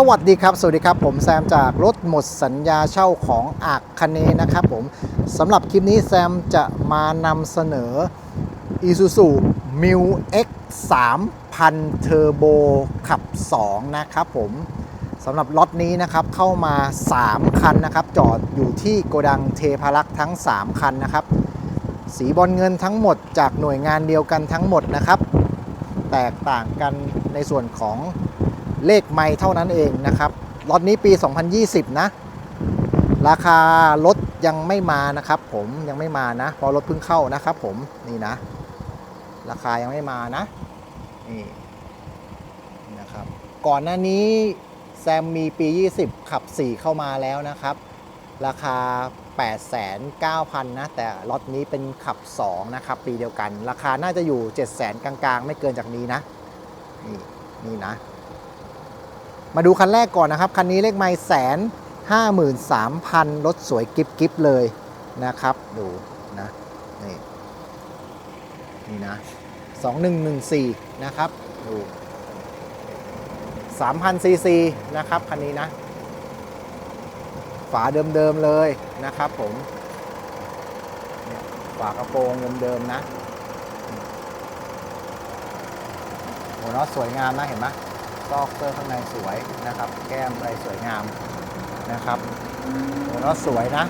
สวัสดีครับ สวัสดีครับ ผมแซมจากรถหมดสัญญาเช่าของอักคเนนะครับผมสำหรับคลิปนี้แซมจะมานำเสนอ Isuzu m i l X 3000 Turbo ขับ 2 นะครับผมสำหรับล็อตนี้นะครับเข้ามา 3 คันนะครับ จอดอยู่ที่โกดังเทพารักษ์ทั้ง 3 คันนะครับ สีบอลเงินทั้งหมดจากหน่วยงานเดียวกันทั้งหมดนะครับ แตกต่างกันในส่วนของ เลขไม้เท่านั้นเองนะครับล็อตนี้ปี 2020 นะ ราคารถยังไม่มานะครับผมยังไม่มานะพอรถเพิ่งเข้านะครับผมนี่นะ ราคายังไม่มานะนี่นะครับก่อนหน้านี้แซมมีปี 20 ขับ 4 เข้ามาแล้วนะครับ ราคา 8,900นะ แต่ล็อตนี้เป็นขับ 2 นะครับ ปีเดียวกัน ราคาน่าจะอยู่ 700,000 กลางๆ ไม่เกินจากนี้นะ นี่นี่นะ มาดูคันแรกก่อนนะครับ คันนี้เลขไม่แสนห้าหมื่นสามพันรถสวยกิฟกิฟเลยนะครับ ดูนะนี่นี่นะสองหนึ่งหนึ่งสี่นะครับดูสามพันซีซีนะครับ คันนี้นะ ฝาเดิมๆเลยนะครับผมฝากระโปรงเดิมๆนะโหน็อตสวยงามนะเห็นไหม ซอกเตอร์ข้างในสวยนะครับ แก้มอะไรสวยงามนะครับโหน็อตสวยนะ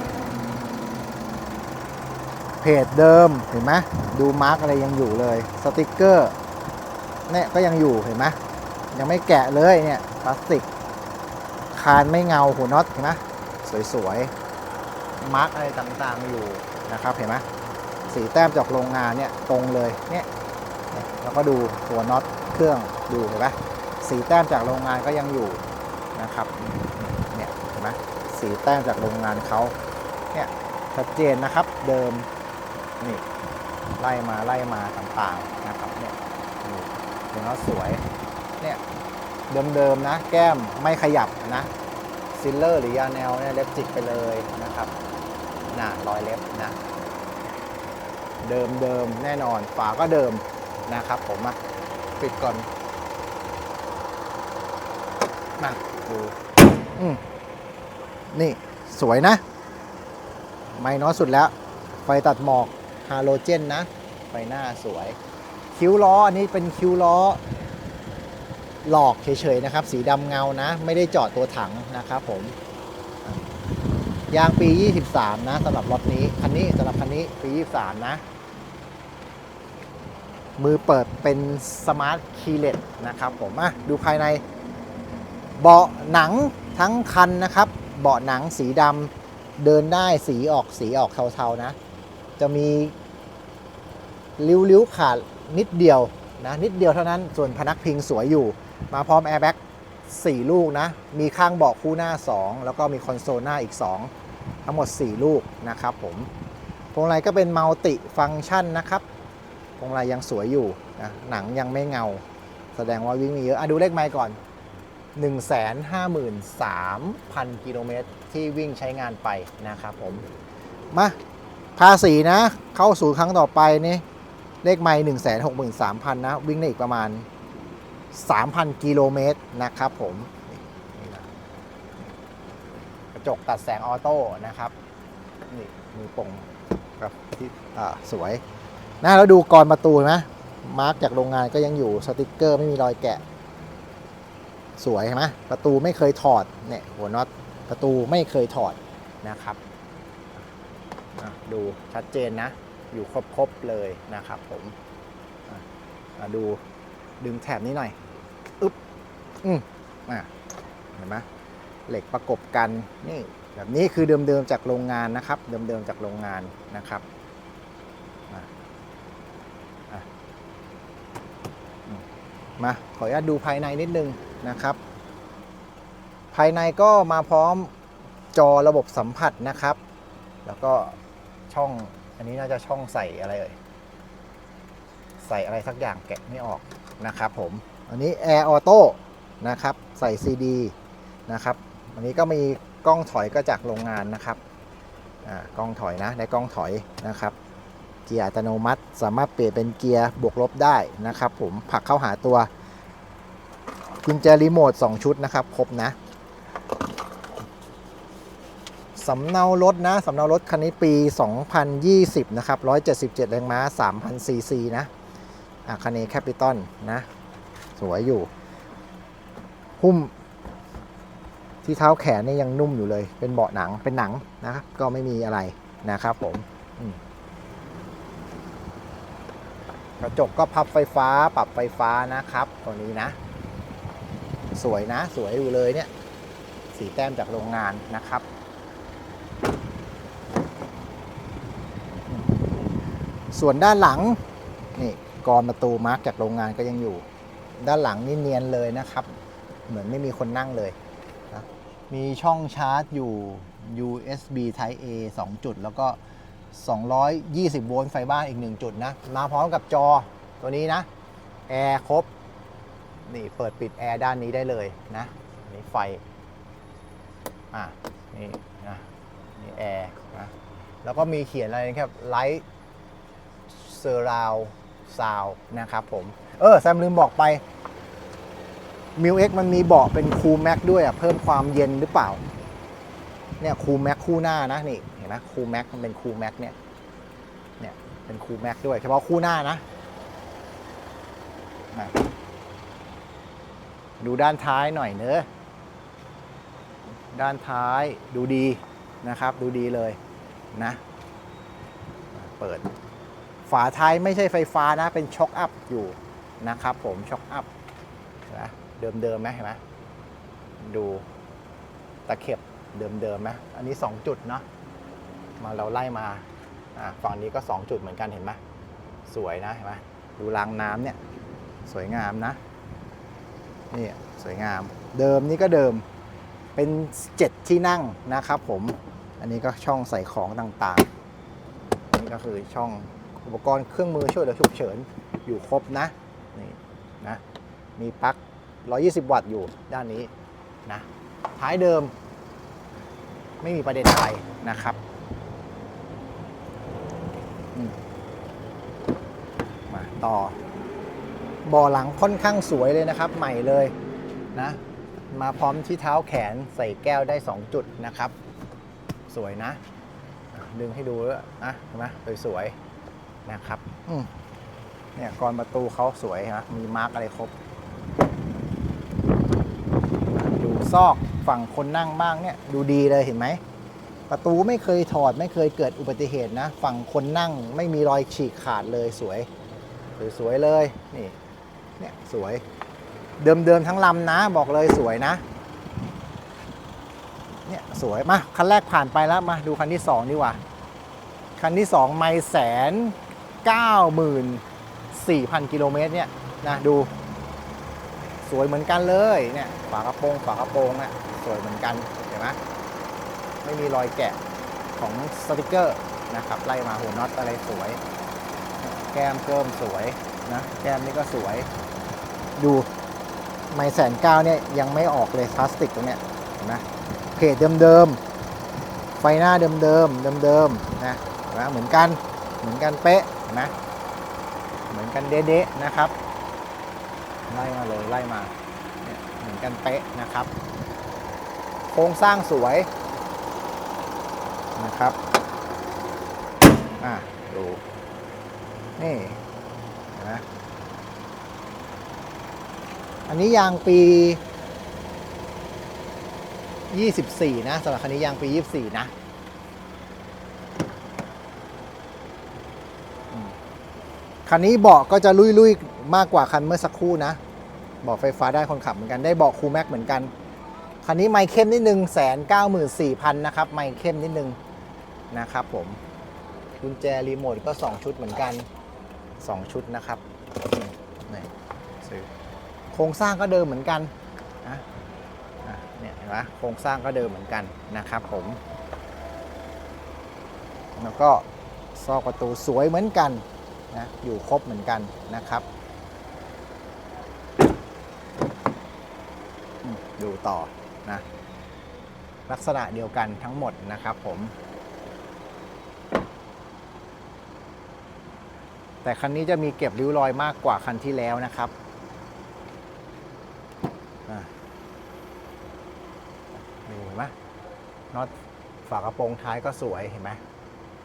เพจเดิมเห็นไหมดูมาร์กอะไรยังอยู่เลย สติกเกอร์เนี่ยก็ยังอยู่เห็นไหมยังไม่แกะเลยเนี่ยพลาสติก คานไม่เงาหัวน็อตเห็นไหมสวยๆมาร์กอะไรต่างๆอยู่นะครับเห็นไหมสีแต้มจากโรงงานเนี่ยตรงเลยเนี่ยเนี่ยแล้วก็ดูหัวน็อตเครื่องดูเห็นไหม สีแต้มจากโรงงานก็ยังอยู่นะครับเนี่ยเห็นไหมสีแต้มจากโรงงานเขาเนี่ยชัดเจนนะครับเดิมนี่ไล่มาไล่มาต่างๆนะครับเนี่ยดูหัวน็อตสวยเนี่ยเดิมๆนะ แก้มไม่ขยับนะซิลเลอร์หรือยาแนวเนี่ยเล็บจิกไปเลยนะครับน่ะรอยเล็บนะ เดิมเดิมแน่นอนฝาก็เดิมนะครับผมมาปิดก่อน มาดูอืมนี่สวยนะ ไม่น้อยสุดแล้ว ไฟตัดหมอกฮาโลเจนนะ ไฟหน้าสวย คิ้วล้ออันนี้เป็นคิ้วล้อ หลอกเฉยๆนะครับ สีดำเงานะ ไม่ได้เจาะตัวถังนะครับผมยางปี 23 นะสำหรับรถนี้ คันนี้สำหรับคันนี้ปี 23 นะ มือเปิดเป็นสมาร์ทคีเลสนะครับผมอะดูภายใน เบาะหนังทั้งคันนะครับ เบาะหนังสีดำเดินได้สีออกสีออกเทาๆนะ จะมีริ้วๆขาดนิดเดียวนะนิดเดียวเท่านั้นส่วนพนักพิงสวยอยู่ มาพร้อมแอร์แบ็ก4ลูกนะ มีข้างเบาะคู่หน้า 2 แล้วก็มีคอนโซลหน้าอีก 2 ทั้งหมด 4 ลูกนะครับผมพวงมาลัยก็เป็นมัลติฟังก์ชันนะครับพวงมาลัยยังสวยอยู่นะหนังยังไม่เงา แสดงว่าวิ่งมีเยอะอะดูเลขไมล์ก่อน 153,000 กิโลเมตรที่วิ่งใช้งานไปนะครับผม มาภาษีนะ เข้าสู่ครั้งต่อไปนี่เลขไมล์163,000นะ วิ่งได้อีกประมาณ3,000กิโลเมตรนะครับผมกระจกตัดแสงออโต้นะครับนี่มีป่งครับที่อ่าสวยนะแล้วดูกรประตูนะมาร์กจากโรงงานก็ยังอยู่สติกเกอร์ไม่มีรอยแกะ สวยใช่ไหมประตูไม่เคยถอดเนี่ยหัวน็อตประตูไม่เคยถอดนะครับดูชัดเจนนะ อยู่ครบๆเลยนะครับผมดูดึงแถบนี้หน่อยอึ๊บอืมอะเห็นไหมเหล็กประกบกันนี่แบบนี้คือเดิมๆจากโรงงานนะครับ เดิมๆจากโรงงานนะครับมาขออนุญาตดูภายในนิดนึง นะครับ ภายในก็มาพร้อมจอระบบสัมผัสนะครับ แล้วก็ช่องอันนี้น่าจะช่องใส่อะไรเอ่ยใส่อะไรสักอย่างแกะไม่ออกนะครับผม อันนี้ Air Auto นะครับ ใส่ CD นะครับ อันนี้ก็มีกล้องถอยก็จากโรงงานนะครับกล้องถอยนะได้กล้องถอยนะครับ เกียร์อัตโนมัติสามารถเปลี่ยนเป็นเกียร์บวกลบได้นะครับ ผมผลักเข้าหาตัว กุญแจรีโมท 2 ชุดนะครับ ครบนะสำเนารถนะสำเนารถคันนี้ปี 2020 นะครับ 177 แรงม้า 3,000 ซีซีนะ อะคันนี้แคปิตอลนะ สวยอยู่ หุ้ม ที่เท้าแขนนี่ยังนุ่มอยู่เลย เป็นเบาะหนังเป็นหนังนะครับ ก็ไม่มีอะไรนะครับผมมกระจกก็พับไฟฟ้าปรับไฟฟ้านะครับตัวนี้นะ สวยนะ สวยอยู่เลยเนี่ยสีแต้มจากโรงงานนะครับ ส่วนด้านหลังนี่กรอนประตูมาร์กจากโรงงานก็ยังอยู่ ด้านหลังนี่เนียนเลยนะครับ เหมือนไม่มีคนนั่งเลยนะมีช่องชาร์จอยู่ USB Type A 2 จุด แล้วก็ 220 โวลต์ไฟบ้านอีก 1 จุดนะ มาพร้อมกับจอตัวนี้นะ แอร์ครบ นี่เปิดปิดแอร์ด้านนี้ได้เลยนะนี่ไฟอะนี่นะนี่แอร์นะแล้วก็มีเขียนอะไรนะครับ Light Surround Sound นะครับผม เออแซมลืมบอกไปมิวเอ็กมันมีเบาะเป็นคูลแม็กด้วยอะเพิ่มความเย็นหรือเปล่า เนี่ยคูลแม็กคู่หน้านะนี่เห็นไหมคูลแม็กมันเป็นคูลแม็กเนี่ยเนี่ยเป็นคูลแม็กด้วยเฉพาะคู่หน้านะ ดูด้านท้ายหน่อยเนอะด้านท้ายดูดีนะครับ ดูดีเลยนะ เปิด ฝาท้ายไม่ใช่ไฟฟ้านะ เป็นช็อคอัพอยู่นะครับ ผมช็อคอัพนะเดิมๆไหมเห็นไหมดูตะเข็บเดิมๆไหมอันนี้ 2 จุดเนาะมาเราไล่มาอะฝั่งนี้ก็ 2 จุดเหมือนกันเห็นไหมสวยนะเห็นไหมดูรางน้ำเนี่ย สวยงามนะ นี่สวยงาม เดิมนี่ก็เดิมเป็น 7 ที่นั่งนะครับผม อันนี้ก็ช่องใส่ของต่างๆ นี่ก็คือช่องอุปกรณ์เครื่องมือช่วยเหลือฉุกเฉินอยู่ครบนะนี่นะมีปลั๊ก 120 วัตต์อยู่ด้านนี้นะท้ายเดิม ไม่มีประเด็นอะไรนะครับมาต่อ บ่อหลังค่อนข้างสวยเลยนะครับ ใหม่เลยนะ มาพร้อมที่เท้าแขนใส่แก้วได้ 2 จุดนะครับ สวยนะ ดึงให้ดูด้วยนะเห็นไหมสวยๆนะครับเนี่ยกรอนประตูเขาสวยนะมีมาร์กอะไรครบ ดูซอกฝั่งคนนั่งบ้างเนี่ยดูดีเลยเห็นไหมประตูไม่เคยถอดไม่เคยเกิดอุบัติเหตุนะ ฝั่งคนนั่งไม่มีรอยฉีกขาดเลยสวย สวยๆเลยนี่ เนี่ยสวย เดิมๆทั้งลำนะ บอกเลยสวยนะ เนี่ยสวยมาคันแรกผ่านไปแล้วมาดูคันที่สองดีกว่า คันที่สองไม่แสนเก้าหมื่นสี่พันกิโลเมตรเนี่ยนะดู สวยเหมือนกันเลยเนี่ยฝากระโปรงฝากระโปรงเนี่ยสวยเหมือนกันเห็นไหมไม่มีรอยแกะของสติกเกอร์นะครับไล่มาหัวน็อตอะไรสวย แก้มเกิมสวยนะแก้มนี่ก็สวย ดูไมแสนเก้าเนี่ยยังไม่ออกเลยพลาสติกตรงเนี้ยนไหมเพจเดิมๆไฟหน้าเดิมๆเดิมๆนะนไหมเหมือนกันเหมือนกันเป๊ะนไหมเหมือนกันเด๊ะๆนะครับไล่มาเลยไล่มาเหมือนกันเป๊ะนะครับ โครงสร้างสวยนะครับอะดูนี่นไหม อันนี้ยางปี 24 นะสำหรับคันนี้ยางปี 24 นะคันนี้เบาะก็จะลุยๆ มากกว่าคันเมื่อสักครู่นะเบาะไฟฟ้าได้คนขับเหมือนกันได้เบาะคูลแม็กเหมือนกัน คันนี้ไม่เข้มนิดนึงแสนเก้าหมื่นสี่พันนะครับไม่เข้มนิดนึงนะครับผมกุญแจรีโมทก็ 2 ชุดเหมือนกัน 2 ชุดนะครับนี่ซื้อ ครงสร้างก็เดิมเหมือนกันนะเนี่ยเห็นไหมโครงสร้างก็เดิมเหมือนกันนะครับผม แล้วก็ซอกประตูสวยเหมือนกันนะอยู่ครบเหมือนกันนะครับ ดูต่อนะลักษณะเดียวกันทั้งหมดนะครับผม แต่คันนี้จะมีเก็บริ้วรอยมากกว่าคันที่แล้วนะครับ อะดูเห็นไหม น็อตฝากระโปรงท้ายก็สวยเห็นไหม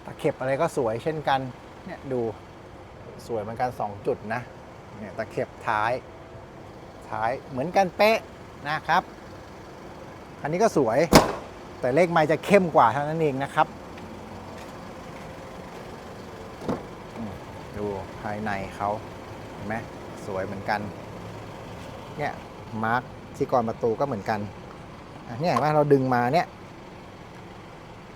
ตะเข็บอะไรก็สวยเช่นกันเนี่ยดูสวยเหมือนกัน 2 จุดนะเนี่ยตะเข็บท้าย ท้ายเหมือนกันเป๊ะนะครับอันนี้ก็สวย แต่เลขไม้จะเข้มกว่าเท่านั้นเองนะครับดูภายในเขาเห็นไหมสวยเหมือนกันเนี่ยมาร์กที่กรประตูก็เหมือนกันเนี่ยเห็นไหมเราดึงมาเนี่ย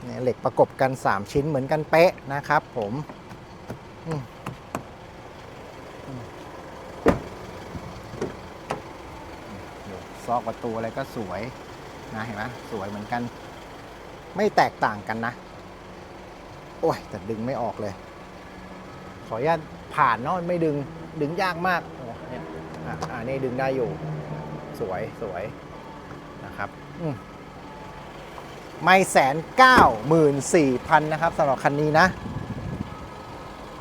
เนี่ยเหล็กประกบกัน 3 ชิ้นเหมือนกันเป๊ะนะครับผมซอกประตูอะไรก็สวยนะเห็นไหมสวยเหมือนกัน ไม่แตกต่างกันนะ โอ้ย แต่ดึงไม่ออกเลย ขออนุญาตผ่านเนาะไม่ดึงดึงยากมากอ้เนี่ยอะอ่านี่ดึงได้อยู่ สวยสวยนะครับ อืม ไม่แสนเก้าหมื่นสี่พันนะครับสำหรับคันนี้นะ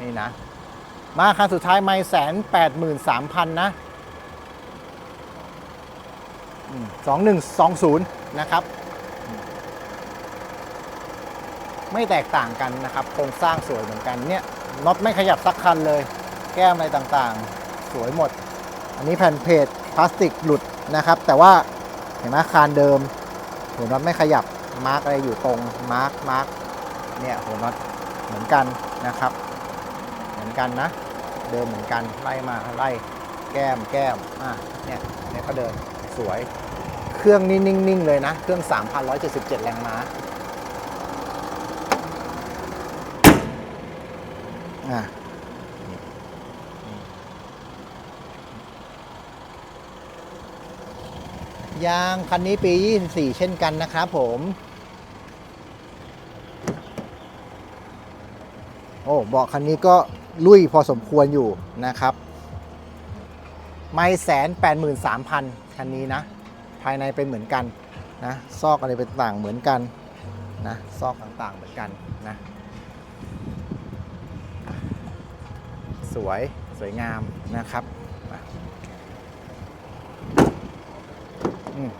นี่นะ มาคันสุดท้ายไม่แสนแปดหมื่นสามพันนะสองหนึ่งสองศูนย์นะครับ ไม่แตกต่างกันนะครับ โครงสร้างสวยเหมือนกันเนี่ยน็อตไม่ขยับสักคันเลย แก้มอะไรต่างๆ สวยหมด อันนี้แผ่นเพจพลาสติกหลุดนะครับ แต่ว่าเห็นไหมคานเดิมหัวน็อตไม่ขยับ มาร์กอะไรอยู่ตรงมาร์กมาร์กเนี่ยหัวน็อตเหมือนกันนะครับ เหมือนกันนะ เดิมเหมือนกันไล่มาไล่แก้มแก้มอะเนี่ยเนี่ยก็เดินสวย เครื่องนี่นิ่งๆเลยนะ เครื่อง 3,177 แรงม้าอะยางคันนี้ปี 24 เช่นกันนะครับผม โอ้ เบาะคันนี้ก็ลุยพอสมควรอยู่นะครับ ไม่แสนแปดหมื่นสามพันคันนี้นะ ภายในเป็นเหมือนกันนะ ซอกอะไรเป็นต่างเหมือนกันนะ ซอกต่างๆเหมือนกันนะ สวยสวยงามนะครับอืม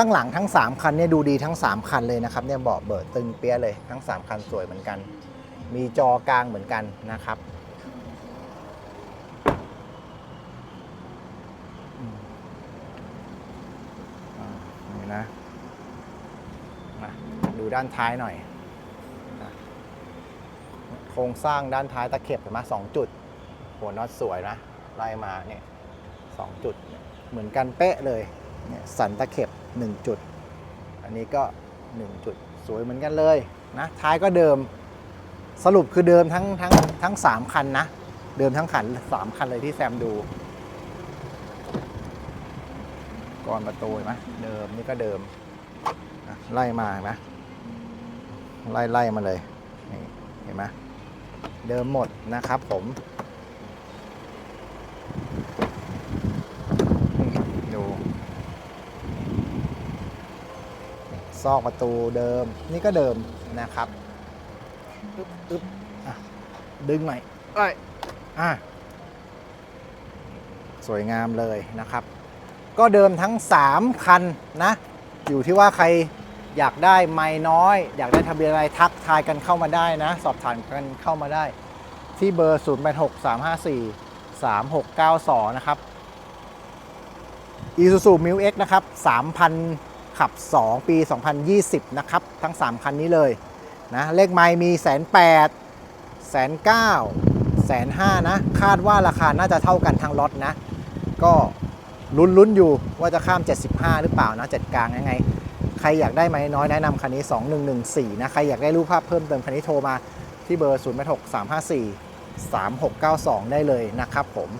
ข้างหลังทั้ง 3 คันเนี่ยดูดีทั้ง 3 คันเลยนะครับเนี่ยเบาะเบิดตึงเปี้ยเลยทั้ง 3 คันสวยเหมือนกัน มีจอกลางเหมือนกันนะครับนี่นะมาดูด้านท้ายหน่อย โครงสร้างด้านท้ายตะเข็บเห็นไหมสองจุด หัวน็อตสวยนะไล่มาเนี่ยสองจุด เหมือนกันเป๊ะเลยเนี่ยสันตะเข็บ 1 จุด อันนี้ก็ 1 จุดสวยเหมือนกันเลยนะท้ายก็เดิมสรุปคือเดิมทั้งทั้งทั้งสามคันนะ เดิมทั้งคันสามคันเลยที่แซมดู ก่อนประตูเห็นไหมเดิมนี่ก็เดิมไล่มาเห็นไหมไล่ไล่มาเลยเห็นไหมเดิมหมดนะครับผมอืมดูซ อกประตูเดิม นี่ก็เดิมนะครับอึ๊บอึ๊บอะดึงหน่อยเอ้ยอะสวยงามเลยนะครับ ก็เดิมทั้ง 3 คันนะ อยู่ที่ว่าใครอยากได้ไม่น้อย อยากได้ทะเบียนอะไรทักทายกันเข้ามาได้นะ สอบถามกันเข้ามาได้ ที่เบอร์ 0 8 6 3 5 4 3 6 9 2 นะครับ Isuzu m i l X นะครับ 3,000 ขับ 2 ปี 2020 นะครับ ทั้ง 3 คันนี้เลยนะเลขไมล์มีแสนแปดแสนเก้าแสนห้านะ คาดว่าราคาน่าจะเท่ากันทั้งล็อตนะ ก็ลุ้นๆอยู่ว่าจะข้าม 75 หรือเปล่านะเจ็ดกลางยังไง ใครอยากได้ไหมน้อยแนะนำคันนี้ 2114 นะ ใครอยากได้รูปภาพเพิ่มเติมคันนี้โทรมาที่เบอร์ 0 6 3 5 4 3 6 9 2 ได้เลยนะครับผม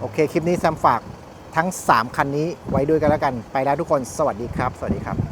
โอเค คลิปนี้แซมฝาก ทั้ง 3 คันนี้ไว้ด้วยกันแล้วกัน ไปแล้วทุกคน สวัสดีครับ สวัสดีครับ